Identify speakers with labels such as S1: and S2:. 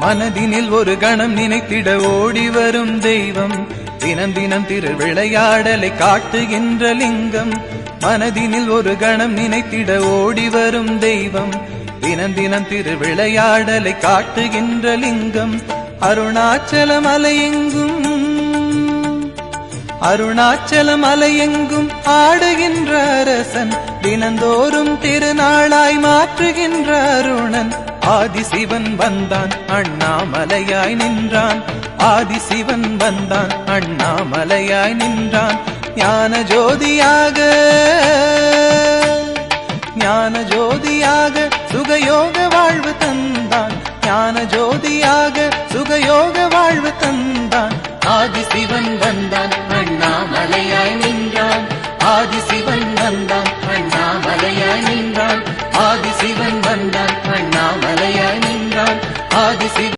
S1: மனதினில் ஒரு கணம் நினைத்திட ஓடி வரும் தெய்வம். தினம் தினம் திரு விளையாடலை காட்டுகின்ற லிங்கம். மனதினில் ஒரு கணம் நினைத்திட ஓடி வரும் தெய்வம். தினம் தினம் திரு விளையாடலை காட்டுகின்ற லிங்கம். அருணாச்சல மலையெங்கும் அருணாச்சல மலையெங்கும் ஆடுகின்ற அரசன். தினந்தோறும் திருநாளாய் மாற்றுகின்ற அருணன். ஆதிசிவன் வந்தான் அண்ணாமலையாய் நின்றான். ஆதிசிவன் வந்தான் அண்ணாமலையாய் நின்றான். ஞான ஜோதியாக ஞான ஜோதியாக சுகயோக வாழ்வு தந்தான். ஞான ஜோதியாக சுகயோக வாழ்வு தந்தான். ஆதிசிவன் வந்தான் அண்ணாமலையாய் நின்றான். ஆதிசிவன் வந்தான் அண்ணாமலையாய் நின்றான். ஆதிசிவன் வந்தான் அண்ணாமலையாய் நின்றான். ஆதிசிவன்